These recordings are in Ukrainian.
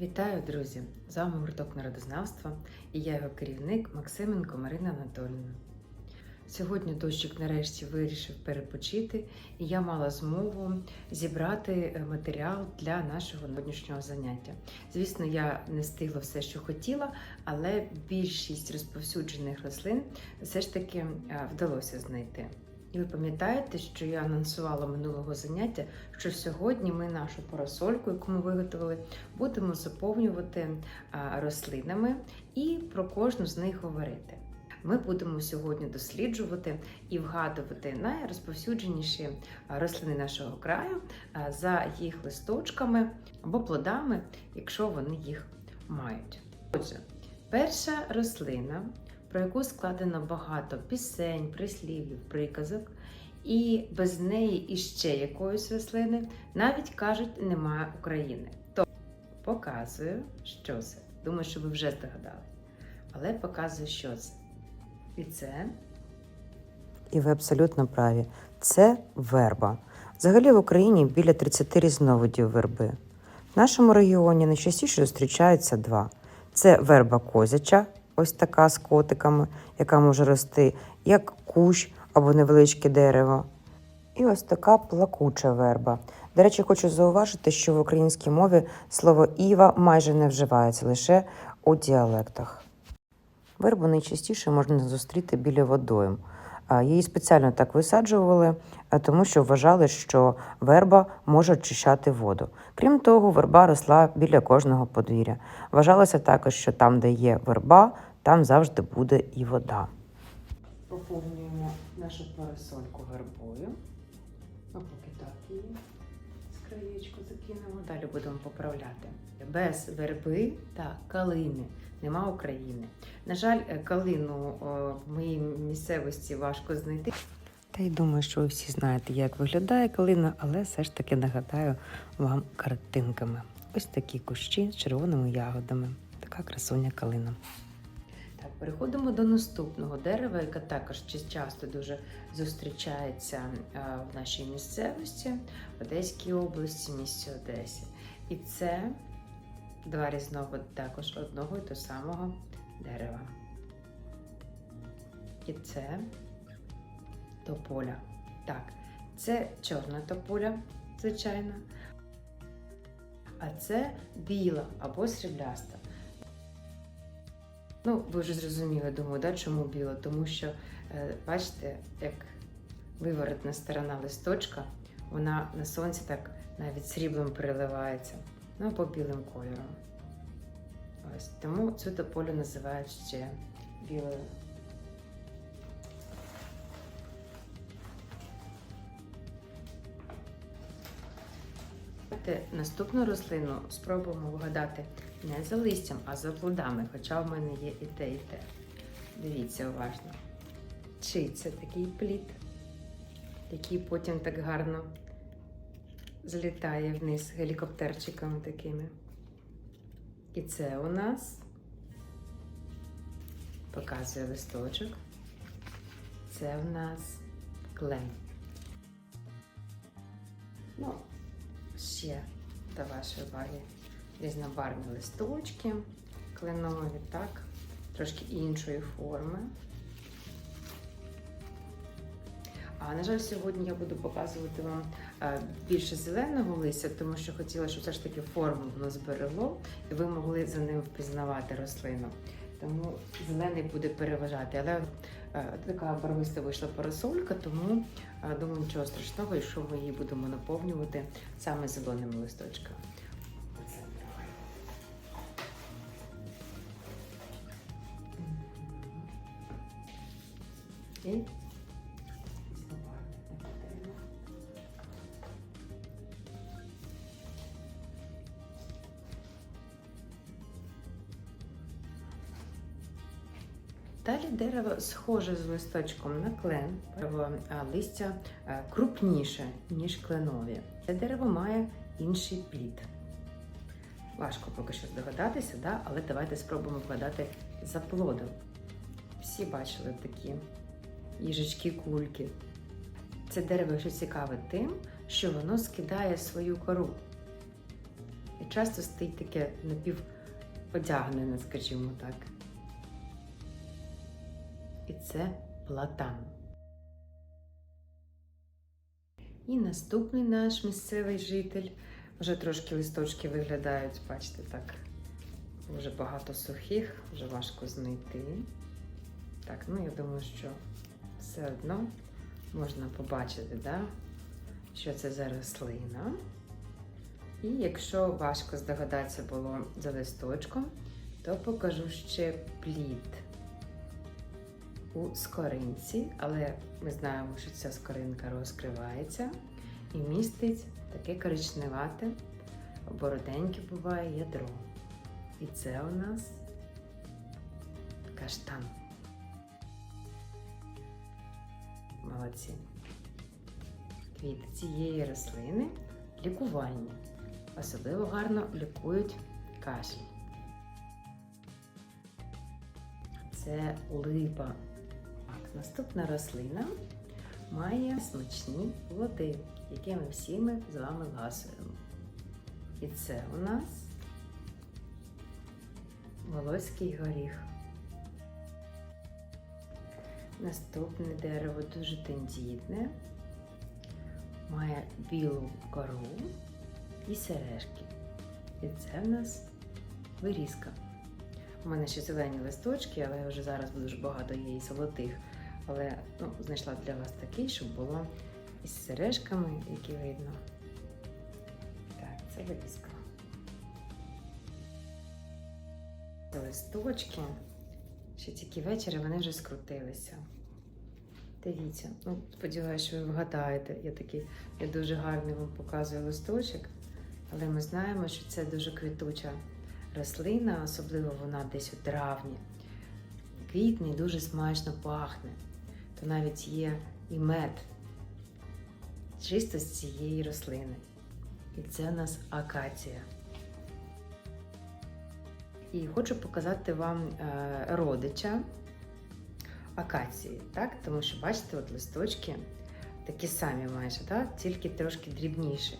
Вітаю, друзі! З вами гурток народознавства і я його керівник Максименко Марина Анатоліївна. Сьогодні дощик нарешті вирішив перепочити, і я мала змогу зібрати е, матеріал для нашого сьогоднішнього заняття. Звісно, я не встигла все, що хотіла, але більшість розповсюджених рослин все ж таки е, вдалося знайти. І ви пам'ятаєте, що я анонсувала минулого заняття, що сьогодні ми нашу парасольку, яку ми виготовили, будемо заповнювати рослинами і про кожну з них говорити. Ми будемо сьогодні досліджувати і вгадувати найрозповсюдженіші рослини нашого краю за їх листочками або плодами, якщо вони їх мають. Отже, перша рослина, про яку складено багато пісень, прислів'їв, приказок, і без неї іще якоїсь рослини навіть кажуть немає України. То показую, що це. Думаю, що ви вже здогадались. Але показую, що це. І це І ви абсолютно праві. Це верба. Взагалі в Україні біля 30 різновидів верби. В нашому регіоні найчастіше зустрічаються два: це верба козяча, ось така з котиками, яка може рости як кущ або невеличке дерево. І ось така плакуча верба. До речі, хочу зауважити, що в українській мові слово іва майже не вживається лише у діалектах. Вербу найчастіше можна зустріти біля водойм. Її спеціально так висаджували, тому що вважали, що верба може очищати воду. Крім того, верба росла біля кожного подвір'я. Вважалося також, що там, де є верба, там завжди буде і вода. поповнюємо нашу парасольку вербою. Ну, поки так її з краєчку закинемо. Далі будемо поправляти. Без верби та калини нема України. На жаль, е, калину о, в моїй місцевості важко знайти. Та й думаю, що ви всі знаєте, як виглядає калина, але все ж таки нагадаю вам картинками. Ось такі кущі з червоними ягодами. Така красуня калина. Переходимо до наступного дерева, яке також часто дуже зустрічається е, в нашій місцевості, в Одеській області, місті Одесі. І це два різновиди також одного і того самого дерева. І це тополя. Так, це чорна тополя, звичайно. А це біла або срібляста. Ну, ви вже зрозуміли, думаю, да, чому біло? Тому що, е, бачите, як виворотна сторона листочка, вона на сонці так навіть сріблом переливається, ну або білим кольором. Ось тому цю тополю називають ще білою. Наступну рослину спробуємо вгадати не за листям, а за плодами, хоча в мене є і те, і те. Дивіться уважно. Чий це такий плід, який потім так гарно злітає вниз гелікоптерчиками такими. І це у нас показує листочок. Це в нас клен. Ну, ще до вашої уваги різнобарвні листочки, кленові, так, трошки іншої форми. А на жаль, сьогодні я буду показувати вам е, більше зеленого листя, тому що хотіла, щоб все ж таки форму воно зберегло, і ви могли за ним впізнавати рослину. Тому зелений буде переважати. Але така барвиста вийшла парасолька, тому е, думаю, нічого страшного, якщо ми її будемо наповнювати саме зеленими листочками. І Далі дерево схоже з листочком на клен, а, листя крупніше, ніж кленові. Це дерево має інший плід. Важко поки що здогадатися, да? але давайте спробуємо вгадати за плодом. Всі бачили такі їжачки кульки. Це дерево, що цікаве тим, що воно скидає свою кору. і часто стоїть таке напіводягнене, скажімо так. І це платан. І наступний наш місцевий житель. Вже трошки листочки виглядають, бачите, так. Вже багато сухих, вже важко знайти. Так, ну я думаю, що все одно можна побачити, да, що це за рослина. І якщо важко здогадатися було за листочком, то покажу ще плід у скоринці, але ми знаємо, що ця скоринка розкривається і містить таке коричневате, бороденьке буває ядро. І це у нас каштан. Молодці. Квіти цієї рослини лікувальні. Особливо гарно лікують кашель. Це липа. Наступна рослина має смачні плоди, які ми всі ми з вами ласуємо. І це у нас волоський горіх. Наступне дерево дуже тендітне, має білу кору і сережки. І це в нас вирізка. У мене ще зелені листочки, але вже зараз дуже багато є і золотих. Але ну, знайшла для вас такий, щоб було із сережками, які видно. Так, це вирізка. Це листочки. Ще тільки ввечері вони вже скрутилися. Дивіться, ну, сподіваюся, що ви вгадаєте. Я такий, я дуже гарний вам показую листочок, але ми знаємо, що це дуже квітуча рослина, особливо вона десь у травні. Квітне і дуже смачно пахне. То навіть є і мед чисто з цієї рослини. І це у нас акація. І хочу показати вам е, родича акації, так? Тому що бачите, от листочки такі самі майже, так? тільки трошки дрібніші.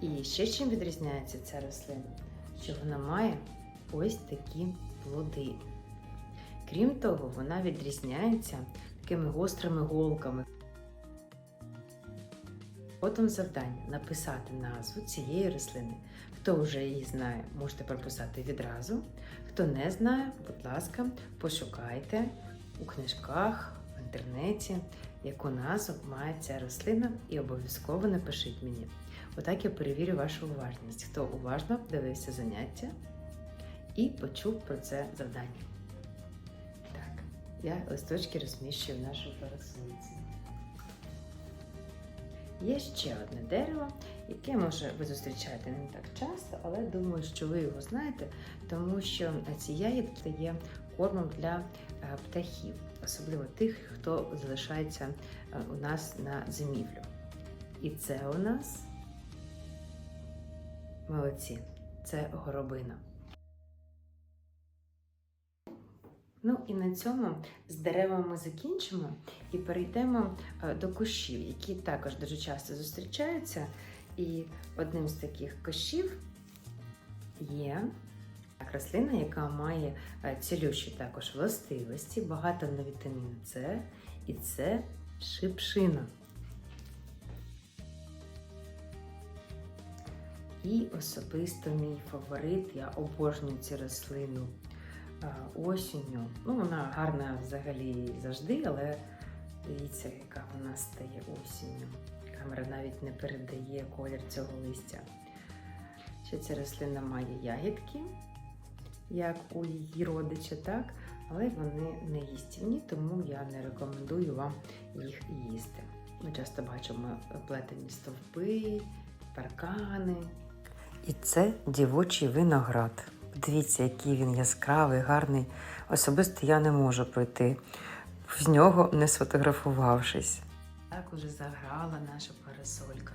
І ще чим відрізняється ця рослина, що вона має ось такі плоди. Крім того, вона відрізняється такими гострими голками. Потім завдання написати назву цієї рослини. Хто вже її знає, можете прописати відразу. Хто не знає, будь ласка, пошукайте у книжках, в інтернеті, яку назву має ця рослина, і обов'язково напишіть мені. Отак я перевірю вашу уважність, хто уважно дивився заняття і почув про це завдання. Я листочки розміщую в нашій парасольці. Є ще одне дерево, яке може ви зустрічаєте не так часто, але думаю, що ви його знаєте, тому що ці ягідки є кормом для е, птахів, особливо тих, хто залишається е, у нас на зимівлю. І це у нас молодці, це горобина. Ну і на цьому з деревами закінчимо і перейдемо е, до кущів, які також дуже часто зустрічаються. І одним з таких кущів є рослина, яка має е, цілющі також властивості, багато на вітамін С, і це шипшина. І особисто мій фаворит, я обожнюю цю рослину осінню. Ну, вона гарна взагалі завжди, але дивіться, яка вона стає осінню. Камера навіть не передає колір цього листя. Ще ця рослина має ягідки, як у її родича, так? але вони не їстівні, тому я не рекомендую вам їх їсти. Ми часто бачимо плетені стовпи, паркани. І це дівочий виноград. Дивіться, який він яскравий, гарний. Особисто я не можу пройти з нього, не сфотографувавшись. Так уже заграла наша парасолька.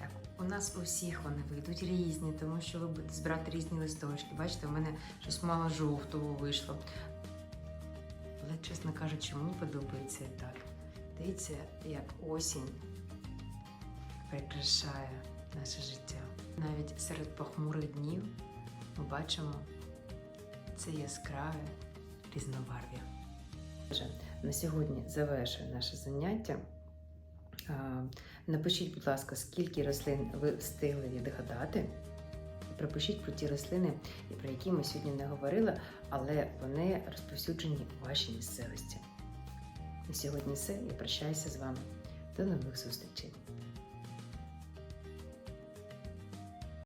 Так, у нас у всіх вони вийдуть різні, тому що ви будете збирати різні листочки. Бачите, у мене щось мало жовтого вийшло. Але, чесно кажучи, мені подобається так. Дивіться, як осінь прикрашає наше життя. Навіть серед похмурих днів ми бачимо це яскраве різнобарв'я. На сьогодні завершую наше заняття. Напишіть, будь ласка, скільки рослин ви встигли відгадати. Пропишіть про ті рослини, про які ми сьогодні не говорили, але вони розповсюджені у вашій місцевості. На сьогодні все. Я прощаюся з вами. До нових зустрічей!